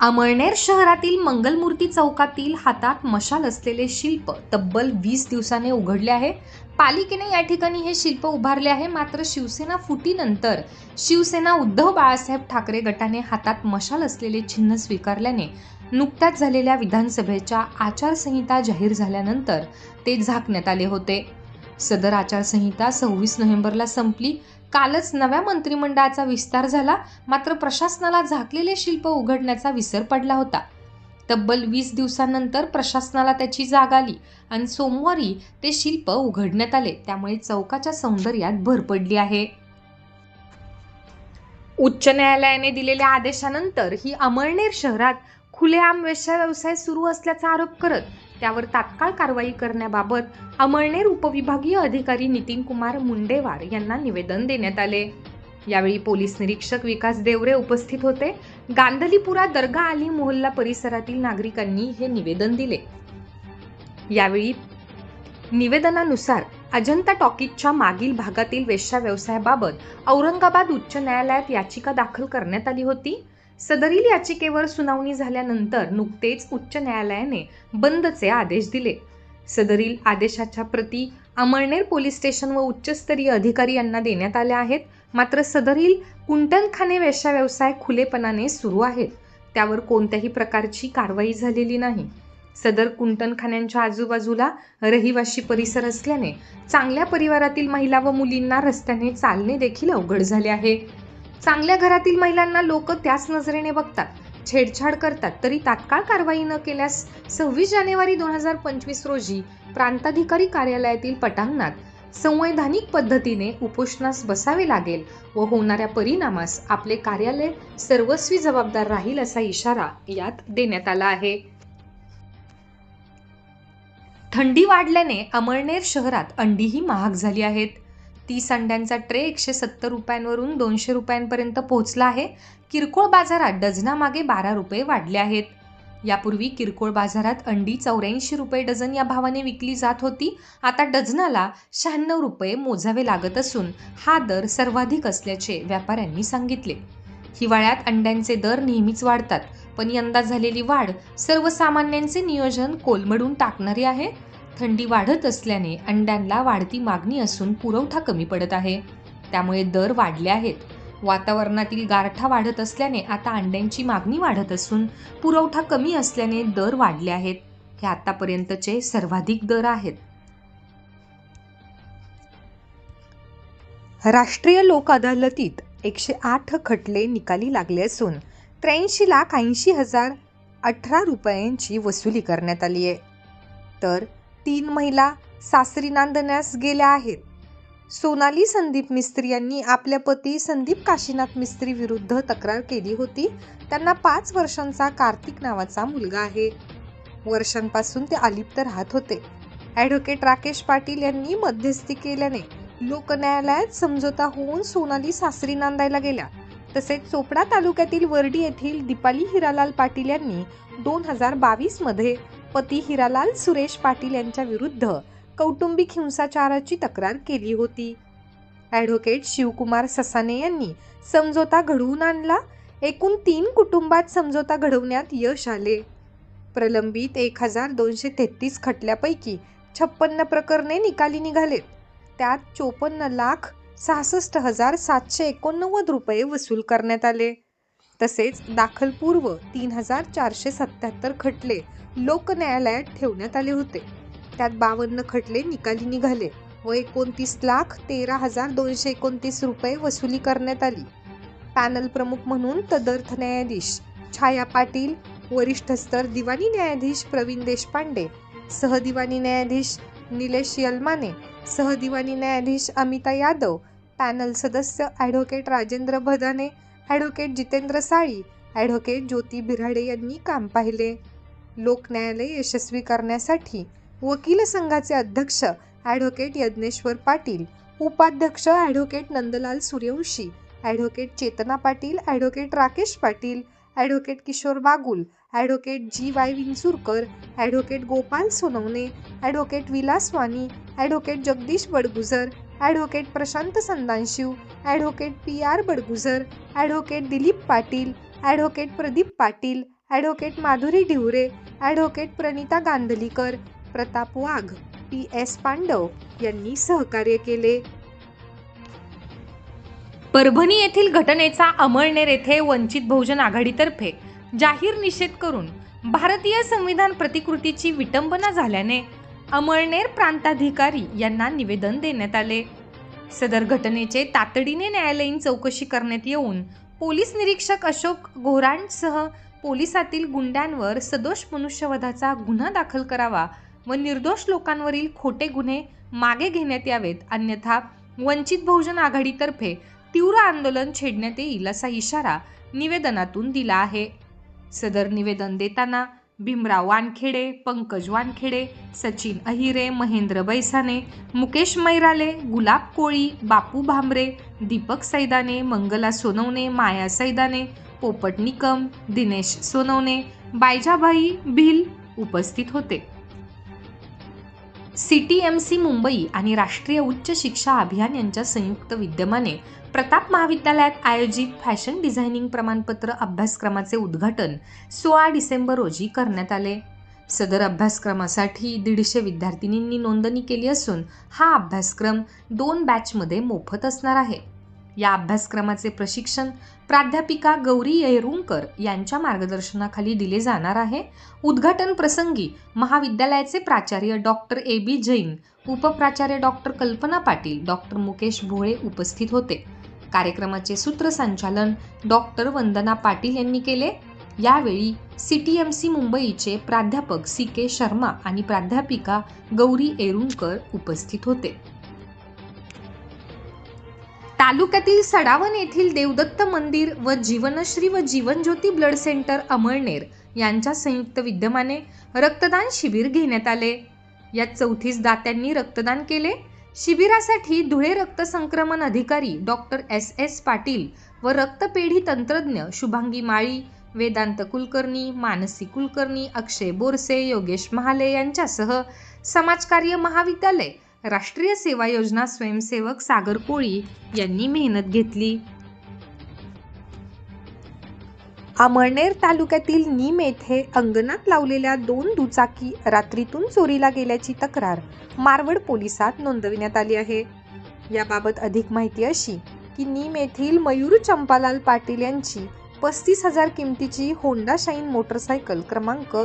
अमळनेर शहरातील मंगलमूर्ती चौकातील हातात मशाल असलेले शिल्प तब्बल वीस दिवसाने उघडले आहे. पालिकेने या ठिकाणी हे शिल्प उभारले आहे. मात्र शिवसेना फुटीनंतर शिवसेना उद्धव बाळासाहेब ठाकरे गटाने हातात मशाल असलेले चिन्ह स्वीकारल्याने नुकत्याच झालेल्या विधानसभेच्या आचारसंहिता जाहीर झाल्यानंतर ते झाकण्यात आले होते. सदर आचारसंहिता सव्वीस नोव्हेंबरला संपली. कालच नव्या मंत्रिमंडळाचा विस्तार झाला मात्र प्रशासनाला झाकलेले शिल्प उघडण्याचा विसर पडला होता. तब्बल वीस दिवसांनंतर प्रशासनाला त्याची जाग आली आणि सोमवारी ते शिल्प उघडण्यात आले त्यामुळे चौकाच्या सौंदर्यात भर पडली आहे. उच्च न्यायालयाने दिलेल्या आदेशानंतर ही अमळनेर शहरात खुलेआम वेश्या व्यवसाय सुरू असल्याचा आरोप करत त्यावर तात्काळ कारवाई करण्याबाबत अमळनेर उपविभागीय अधिकारी नितीन कुमार मुंडेवार यांना निवेदन देण्यात आले. यावेळी पोलीस निरीक्षक विकास देवरे उपस्थित होते. गांधलीपुरा दर्गा आली मोहल्ला परिसरातील नागरिकांनी हे निवेदन दिले. यावेळी निवेदनानुसार अजंता टॉकीजच्या मागील भागातील वेश्या व्यवसायाबाबत औरंगाबाद उच्च न्यायालयात याचिका दाखल करण्यात आली होती. सदरील याचिकेवर सुनावणी झाल्यानंतर नुकतेच उच्च न्यायालयाने बंदचे आदेश दिले. सदरील आदेशाच्या प्रती अमळनेर पोलीस स्टेशन व उच्चस्तरीय अधिकारी यांना देण्यात आल्या आहेत. मात्र सदरील कुंटनखाने वेशा व्यवसाय खुलेपणाने सुरू आहेत. त्यावर कोणत्याही प्रकारची कारवाई झालेली नाही. सदर कुंटनखान्यांच्या आजूबाजूला रहिवाशी परिसर असल्याने चांगल्या परिवारातील महिला व मुलींना रस्त्याने चालणे देखील अवघड झाले आहे. चांगल्या घरातील महिलांना लोक त्याच नजरेने बघतात छेडछाड करतात तरी तात्काळ कारवाई न केल्यास सव्वीस जानेवारी दोन हजार पंचवीस रोजी प्रांताधिकारी कार्यालयातील पटांगणात संवैधानिक पद्धतीने उपोषणास बसावे लागेल व होणाऱ्या परिणामास आपले कार्यालय सर्वस्वी जबाबदार राहील असा इशारा यात देण्यात आला आहे. थंडी वाढल्याने अमळनेर शहरात अंडीही महाग झाली आहेत. तीस अंड्यांचा ट्रे एकशे सत्तर रुपयांवरून दोनशे रुपयांपर्यंत पोहोचला आहे. किरकोळ बाजारात डझनामागे बारा रुपये वाढले आहेत. यापूर्वी किरकोळ बाजारात अंडी चौऱ्याऐंशी रुपये डझन या भावाने विकली जात होती. आता डझनाला शहाण्णव रुपये मोजावे लागत असून हा दर सर्वाधिक असल्याचे व्यापाऱ्यांनी सांगितले. हिवाळ्यात अंड्यांचे दर नेहमीच वाढतात पण यंदा झालेली वाढ सर्वसामान्यांचे नियोजन कोलमडून टाकणारी आहे. थंडी वाढत असल्याने अंड्यांना वाढती मागणी असून पुरवठा कमी पडत आहे. त्यामुळे दर वाढले आहेत. वातावरणातील गारठा वाढत असल्याने आता अंड्यांची मागणी वाढत असून पुरवठा कमी असल्याने दर वाढले आहेत. हे आतापर्यंतचे सर्वाधिक दर आहेत. राष्ट्रीय लोक अदालतीत एकशे आठ खटले निकाली लागले असून त्र्याऐंशी लाख ऐंशी हजार अठरा रुपयांची वसुली करण्यात आली आहे. तर तीन महिला सासरी नांदण्यास गेल्या आहेत. सोनाली संदीप मिस्त्री यांनी आपल्या पती संदीप काशीनाथ मिस्त्री विरुद्ध तक्रार केली होती. त्यांना पाच वर्षांचा कार्तिक नावाचा मुलगा आहे. वर्षांपासून ते अलिप्त राहत होते. ॲडव्होकेट राकेश पाटील यांनी मध्यस्थी केल्याने लोक न्यायालयात समझोता होऊन सोनाली सासरी नांदायला गेल्या. तसेच चोपडा तालुक्यातील वर्डी येथील दीपाली हिरालाल पाटील यांनी दोन हजार बावीसमध्ये पती हिरालाल सुरेश पाटील यांच्या विरुद्ध कौटुंबिक हिंसाचाराची तक्रार केली होती. ॲडव्होकेट शिवकुमार ससाने यांनी समझोता घडवून आणला. एकूण तीन कुटुंबात समझोता घडवण्यात यश आले. प्रलंबित एक हजार दोनशे तेहतीस खटल्यापैकी छप्पन्न प्रकरणे निकाली निघालेत. त्यात चोपन्न लाख सहासष्ट हजार सातशे एकोणनव्वद रुपये वसूल करण्यात आले. तसेच दाखलपूर्व तीन हजार चारशे सत्याहत्तर खटले लोक न्यायालयात ठेवण्यात आले होते. त्यात बावन्न खटले निकाली निघाले व एकोणतीस लाख तेरा हजार दोनशे एकोणतीस रुपये वसुली करण्यात आली. पॅनल प्रमुख म्हणून तदर्थ न्यायाधीश छाया पाटील वरिष्ठ स्तर दिवाणी न्यायाधीश प्रवीण देशपांडे सहदिवाणी न्यायाधीश निलेश यलमाने सहदिवाणी न्यायाधीश अमिता यादव पॅनल सदस्य advocate Rajendra Bhadane advocate Jitendra Sali advocate Jyoti Birade यांनी काम पाहिले. लोकन्यायालय यशस्वी करण्यासाठी वकील संघाचे अध्यक्ष ॲडव्होकेट यज्ञेश्वर पाटील उपाध्यक्ष advocate Nandlal Suryavanshi advocate Chetana Patil advocate Rakesh Patil advocate Kishor Bagul advocate G Y Vinchurkar advocate Gopal Sonawane advocate Vilas Wani advocate Jagdish Badgujar advocate Prashant Sandanshiv advocate P R Badgujar advocate Dilip Patil advocate Pradeep Patil advocate Madhuri Dhiware advocate Pranita Gandhalikar Pratap Wagh P S Pandav यांनी सहकार्य केले. परभणी येथील घटनेचा अमळनेर येथे वंचित बहुजन आघाडीतर्फे जाहीर निषेध करून भारतीय संविधान प्रतिकृतीची विटंबना झाल्याने अमळनेर प्रांताधिकारी यांना निवेदन देण्यात आले. सदर घटनेचे तातडीने न्यायालयीन चौकशी करण्यात येऊन पोलीस निरीक्षक अशोक घोरांसह पोलिसातील गुंड्यांवर सदोष मनुष्यवधाचा गुन्हा दाखल करावा व निर्दोष लोकांवरील खोटे गुन्हे मागे घेण्यात यावेत. अन्यथा वंचित बहुजन आघाडीतर्फे तीव्र आंदोलन छेडण्यात येईल असा इशारा निवेदनातून दिला आहे. सदर निवेदन देताना भीमराव वानखेडे पंकज वानखेडे सचिन अहिरे महेंद्र बैसाने मुकेश मैराले गुलाब कोळी बापू भांबरे दीपक सैदाने मंगला सोनवणे माया सैदाने पोपट निकम दिनेश सोनवणे बायजाबाई भिल उपस्थित होते. C T M C Mumbai आणि राष्ट्रीय उच्च शिक्षा अभियान यांच्या संयुक्त विद्यमाने प्रताप महाविद्यालयात आयोजित फॅशन डिझायनिंग प्रमाणपत्र अभ्यासक्रमाचे उद्घाटन सोळा डिसेंबर रोजी करण्यात आले. सदर अभ्यासक्रमासाठी दीडशे विद्यार्थिनींनी नोंदणी केली असून हा अभ्यासक्रम दोन बॅचमध्ये मोफत असणार आहे. या अभ्यासक्रमाचे प्रशिक्षण प्राध्यापिका गौरी येरुंकर यांच्या मार्गदर्शनाखाली दिले जाणार आहे. उद्घाटन प्रसंगी महाविद्यालयाचे प्राचार्य डॉक्टर ए बी जैन उपप्राचार्य डॉक्टर कल्पना पाटील डॉक्टर मुकेश भोळे उपस्थित होते. कार्यक्रमाचे सूत्रसंचालन डॉक्टर वंदना पाटील यांनी केले. यावेळी सी टी एम सी मुंबईचे प्राध्यापक सी के शर्मा आणि प्राध्यापिका गौरी येरुंकर उपस्थित होते. तालुक्यातील सडावन येथील देवदत्त मंदिर व जीवनश्री व जीवनज्योती ब्लड सेंटर अमळनेर यांच्या संयुक्त विद्यमाने रक्तदान शिबिर घेण्यात आले. यात चौतीस दात्यांनी रक्तदान केले. शिबिरासाठी धुळे रक्त संक्रमण अधिकारी डॉक्टर एस. एस. पाटील व रक्तपेढी तंत्रज्ञ शुभांगी माळी वेदांत कुलकर्णी मानसी कुलकर्णी अक्षय बोरसे योगेश महाले यांच्यासह समाजकार्य महाविद्यालय राष्ट्रीय सेवा योजना स्वयंसेवक सागर कोळी यांनी मेहनत घेतली. अमळनेर तालुक्यातील नीम येथे अंगणात लावलेल्या दोन दुचाकी रात्रीतून चोरीला गेल्याची तक्रार मारवड पोलिसात नोंदविण्यात आली आहे. याबाबत अधिक माहिती अशी की नीम येथील मयूर चंपालाल पाटील यांची पस्तीस हजार किमतीची होंडा शाईन मोटरसायकल क्रमांक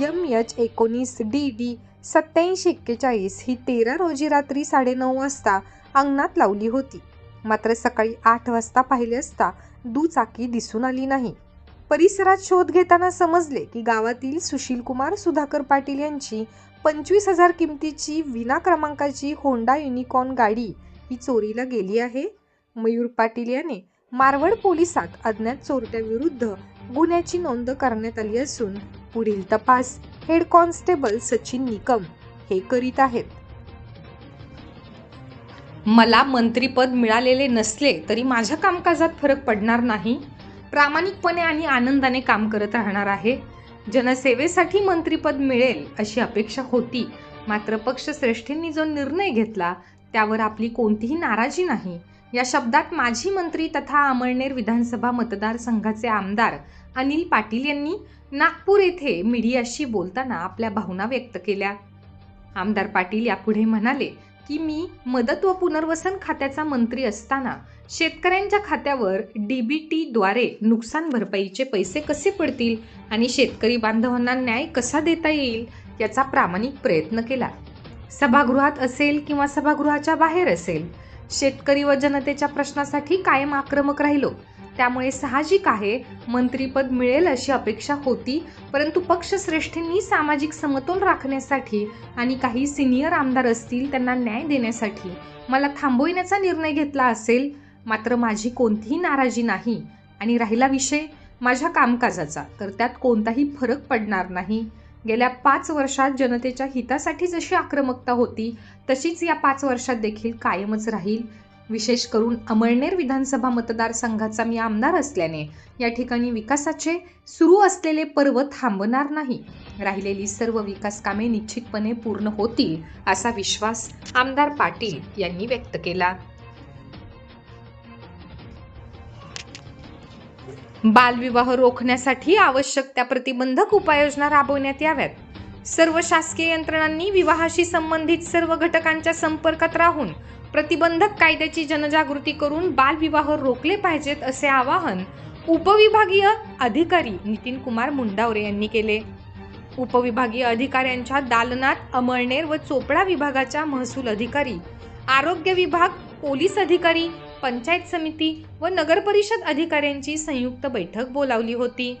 यम एच एकोणीस डी डी सत्याऐंशी एक्केचाळीस ही तेरा रोजी रात्री साडेनऊ वाजता अंगणात लावली होती. मात्र सकाळी आठ वाजता पाहिले असता दुचाकी दिसून आली नाही. परिसरात शोध घेताना समजले की गावातील सुशीलकुमार सुधाकर पाटील यांची पंचवीस हजार किमतीची विना क्रमांकाची होंडा युनिकॉर्न गाडी ही चोरीला गेली आहे. मयूर पाटील याने मारवड पोलिसात अज्ञात चोरट्याविरुद्ध गुन्ह्याची नोंद करण्यात आली असून पुढील तपास हेड कॉन्स्टेबल सचिन निकम हे करीत आहेत. मला मंत्रीपद मिळालेले नसले तरी माझ्या कामकाजात फरक पडणार नाही. प्रामाणिकपणे आणि आनंदाने काम करत राहणार आहे. जनसेवेसाठी मंत्रीपद मिळेल अशी अपेक्षा होती. मात्र पक्षश्रेष्ठींनी जो निर्णय घेतला त्यावर आपली कोणतीही नाराजी नाही. या शब्दात माजी मंत्री तथा अमळनेर विधानसभा मतदारसंघाचे आमदार अनिल पाटील यांनी नागपूर येथे मीडियाशी बोलताना आपल्या भावना व्यक्त केल्या. आमदार पाटील यापुढे म्हणाले की मी मदत व पुनर्वसन खात्याचा मंत्री असताना शेतकऱ्यांच्या खात्यावर डीबीटीद्वारे नुकसान भरपाईचे पैसे कसे पडतील आणि शेतकरी बांधवांना न्याय कसा देता येईल याचा प्रामाणिक प्रयत्न केला. सभागृहात असेल किंवा सभागृहाच्या बाहेर असेल शेतकरी व जनतेच्या प्रश्नासाठी कायम आक्रमक राहिलो. त्यामुळे साहजिक आहे मंत्रीपद मिळेल अशी अपेक्षा होती परंतु पक्षश्रेष्ठींनी सामाजिक समतोल राखण्यासाठी आणि काही सिनियर आमदार असतील त्यांना न्याय देण्यासाठी मला थांबविण्याचा निर्णय घेतला असेल मात्र माझी कोणतीही नाराजी नाही. आणि राहिला विषय माझ्या कामकाजाचा तर त्यात कोणताही फरक पडणार नाही. गेल्या पाच वर्षात जनतेच्या हितासाठी जशी आक्रमकता होती तशीच या पाच वर्षात देखील कायमच राहील. विशेष करून अमळनेर विधानसभा मतदारसंघाचा मी आमदार असल्याने या ठिकाणी विकासाचे सुरू असलेले पर्व थांबणार नाही. राहिलेली सर्व विकास कामे निश्चितपणे पूर्ण होतील असा विश्वास आमदार पाटील यांनी व्यक्त केला. बालविवाह रोखण्यासाठी आवश्यक त्या प्रतिबंधक उपाययोजना राबवण्यात याव्यात. सर्व शासकीय यंत्रणांनी विवाहाशी संबंधित सर्व घटकांच्या संपर्कात राहून प्रतिबंधक कायद्याची जनजागृती करून बालविवाह रोखले पाहिजेत असे आवाहन उपविभागीय अधिकारी नितीन कुमार मुंडावरे यांनी केले. उपविभागीय अधिकाऱ्यांच्या दालनात अमळनेर व चोपडा विभागाच्या महसूल अधिकारी आरोग्य विभाग पोलीस अधिकारी पंचायत समिती व नगरपरिषद अधिकाऱ्यांची संयुक्त बैठक बोलावली होती.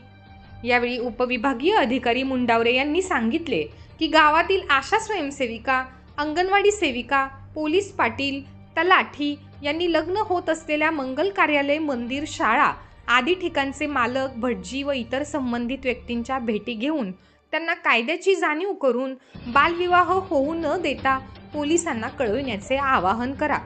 यावेळी उपविभागीय अधिकारी मुंडावरे यांनी सांगितले की गावातील आशा स्वयंसेविका अंगणवाडी सेविका पोलीस पाटील तलाठी यांनी लग्न होत असलेल्या मंगल कार्यालय मंदिर शाळा आदी ठिकाणचे मालक भटजी व इतर संबंधित व्यक्तींच्या भेटी घेऊन त्यांना कायद्याची जाणीव करून बालविवाह होऊ न देता पोलिसांना कळविण्याचे आवाहन करा.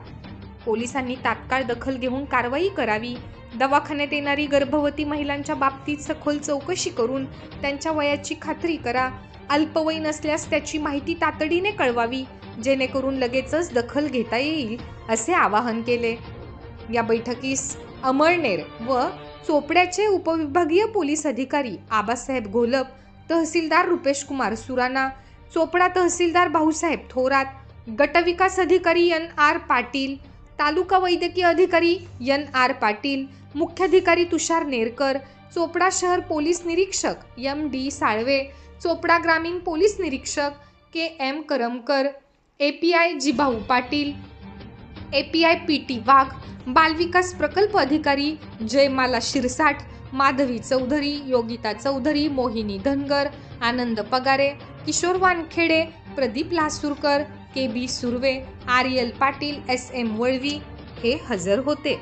पोलिसांनी तात्काळ दखल घेऊन कारवाई करावी. दवाखान्यात येणारी गर्भवती महिलांच्या बाबतीत सखोल चौकशी करून त्यांच्या वयाची खात्री करा. अल्पवयीन असल्यास त्याची माहिती तातडीने कळवावी जेणेकरून लगेचच दखल घेता येईल असे आवाहन केले. या बैठकीस अमळनेर व चोपड्याचे उपविभागीय पोलीस अधिकारी आबासाहेब घोलप तहसीलदार रुपेश कुमार सुराणा चोपडा तहसीलदार भाऊसाहेब थोरात गटविकास अधिकारी एन आर पाटील तालुका वैद्यकीय अधिकारी एन आर पाटील मुख्याधिकारी तुषार नेरकर चोपडा शहर पोलीस निरीक्षक एम डी साळवे चोपडा ग्रामीण पोलीस निरीक्षक K M Karmakar A P I Jibhau Patil A P I P T Wagh बालविकास प्रकल्प अधिकारी Jaymala Shirsat Madhavi Chaudhari Yogita Chaudhari Mohini Dhangar Anand Pagare Kishor Wankhede Pradeep Lasurkar K B Surve R L Patil S M Valvi हे हजर होते.